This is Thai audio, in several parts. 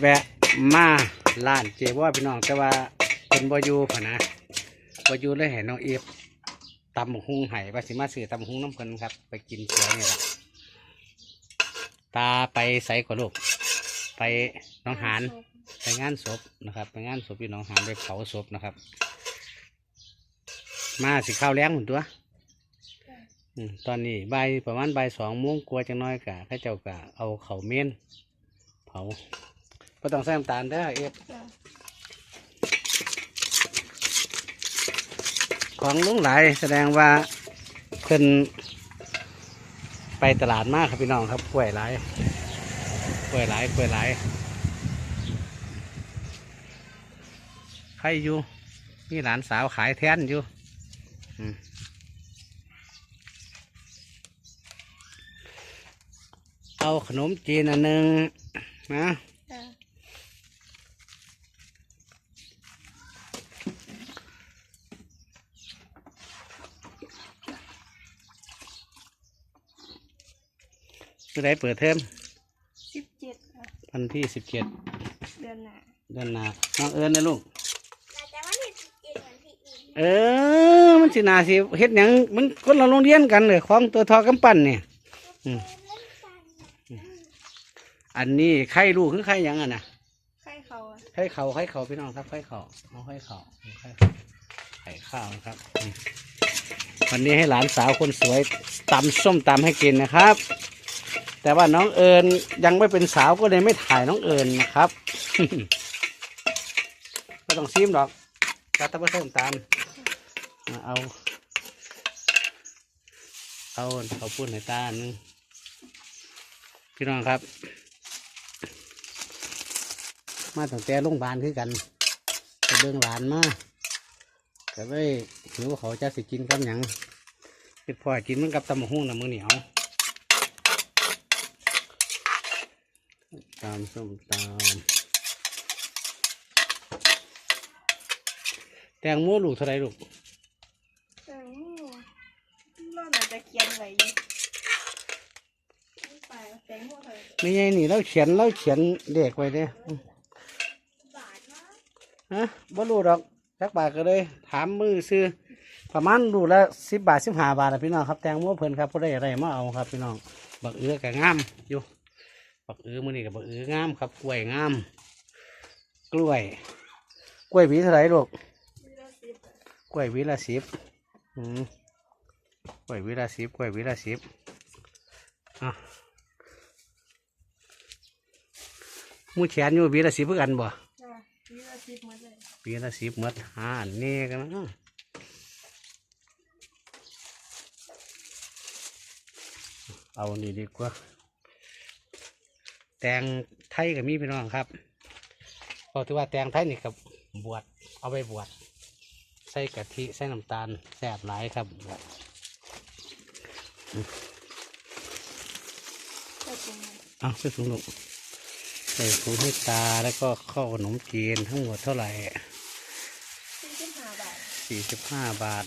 แวะมาร้านเจว่าพี่น้อง แต่ว่าเป็นบอยู่พะนะบอยู่เลยเห็นน้องเอฟตำหุงไห้ว่าสิมาซื้อตำหุงน้ำเพิ่นครับ ไปกินเสือนี่แหละตาไปใส่กว่าลูก ไปน้องหานไปงานศพนะครับ ไปงานศพพี่น้องหานไปเผาศพนะครับ มาสิข้าวแล้งหุ่นตัวตอนนี้ใบประมาณใบสองโมงกลัวจังน้อยกะข้าเจ้ากะเอาเข่าเมนเผา ก็ต้องใส่น้ำตาลเด้อเอฟจ้ะของลุงหลายแสดงว่าเพิ่นไปตลาดมากครับพี่น้องครับกล้วยหลายกล้วยหลายกล้วยหลายใครอยู่นี่หลานสาวขายแทนอยู่อืมเอาขนมจีนอันหนึ่งนะ จ้ะคือได้เปิดเทอมสิบเจ็ดค่ะวันที่สิบเจ็ดเดือนหน้าเดือนหน้าน้องเอิญนะลูก แต่ว่าที่สิบเจ็ดวันที่อีกเออ มันสินาสิเฮ็ดหยังมันคนเราโรงเรียนกันเลยของตัวทอกำปั้นเนี่ยอืมอันนี้ไข่ลูกคือไข่หยังอะนะใครเขาอะไข่เขาไข่เขาพี่น้องครับไข่เขาเอาไข่เขาไข่เขาไข่ข้าวนะครับอืมวันนี้ให้หลานสาวคนสวยตำส้มตำให้กินนะครับ แต่ว่าน้องเอิญยังไม่เป็นสาวก็เลยไม่ถ่ายน้องเอิญนะครับก็ต้องซิมดอกกาตะเพื่อใส่น้ำตาลอะเอาเอาเขาพูดในตาหนึงพี่น้องครับ มาตั้งแต่โรงพยาบาลคือกันไปเบิ่งหลานมาแต่ไม่หิวเขาจะสิกินกับหยังคือพ่อกินมันกับตำบักหุ่งน้ำมือเหนียว ตามส้มตามแตงโมลูกเท่าไรลูกแต่เราน่าจะเขียนอะไรอยู่ไปเอาแตงโมเลยไม่ใช่นี่เราเขียนเราเขียนเด็กไว้เด้อืมบาทนะฮะบ่รู้ดอกจักบาทก็เลยถามมือซื้อประมาณดูละสิบบาทสิบห้าบาทนะพี่น้องครับแตงโมเพิ่นครับผู้ได้อะไรมาเอาครับพี่น้องบักเอือกับงามอยู่ บักเอือมือนี่กับบักเอืองามครับกล้วยงาม กล้วย กล้วยหวีเท่าไหรลูกมีละสิบอะกล้วยหวีละสิบกล้วยหวีละสิบกล้วยหวีละสิบอะมูแขนอยู่หวีละสิบเพื่อกันบ่จ้ะมีละสิบหมดเลยปีละสิบหมดหาอันนี้กันนะเอานี่ดีกว่า แตงไทยก็มีพี่น้องครับเพราะถือว่าแตงไทยนี่กับบวชเอาไปบวชใส่กะทิใส่น้ำตาลแซ่บหลายครับก็จริงเอาไปสูงลงใส่ถุงให้ตาแล้วก็ข้าวขนมจีนทั้งหมดเท่าไหร่สี่สิบห้าบาทสี่สิบห้าบาท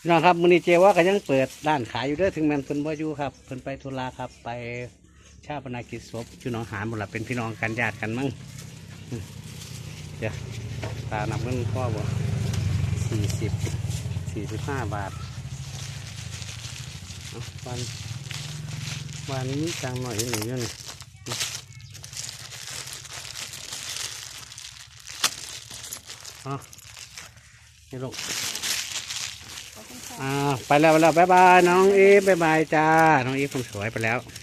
พี่น้องครับมือนี้เจว่าก็ยังเปิดร้านขายอยู่เด้อถึงแม้นเพิ่นบ่อยู่ครับเพิ่นไปธุระครับไป ชาปนากิจศพพี่น้องหารหมดละเป็นพี่น้องกันญาติกันมั้งอืมเดี๋ยวตานับเงินพ่อบ่สี่สิบสี่สิบห้าบาทเอาวันวันนี้จังหน่อยหนึ่งเงินอ๋อนี่ลูกขอบคุณค่ะอ่าไปแล้วไปแล้วบายบายน้องอีฟบายบายจ้า น้องอีฟคนสวยไปแล้วบ